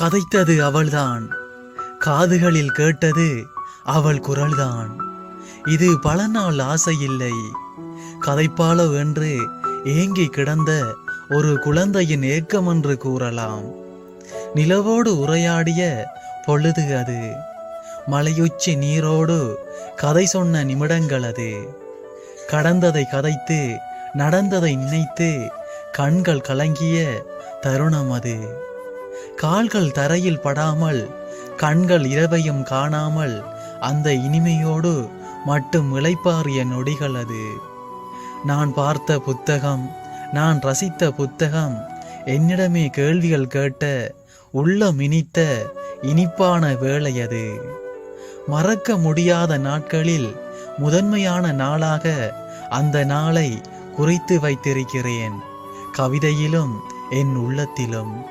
கதைத்தது அவள்தான். காதுகளில் கேட்டது அவள் குரல்தான். இது பல நாள் ஆசையில்லை. கதைப்பாளோ என்று ஏங்கி கிடந்த ஒரு குழந்தையின் ஏக்கம் என்று கூறலாம். நிலவோடு உரையாடிய பொழுது அது. மலையுச்சி நீரோடு கதை சொன்ன நிமிடங்கள் அது. கடந்ததை கதைத்து நடந்ததை நினைத்து கண்கள் கலங்கிய தருணம் அது. கால்கள் தரையில் படாமல் கண்கள் இரவையும் காணாமல் அந்த இனிமையோடு மட்டும் இழைப்பாறிய நொடிகள் அது. நான் பார்த்த புத்தகம் நான் ரசித்த புத்தகம் என்னிடமே கேள்விகள் கேட்ட உள்ளம் இனித்த இனிப்பான வேலை அது. மறக்க முடியாத நாட்களில் முதன்மையான நாளாக அந்த நாளை குறித்து வைத்திருக்கிறேன் கவிதையிலும் என் உள்ளத்திலும்.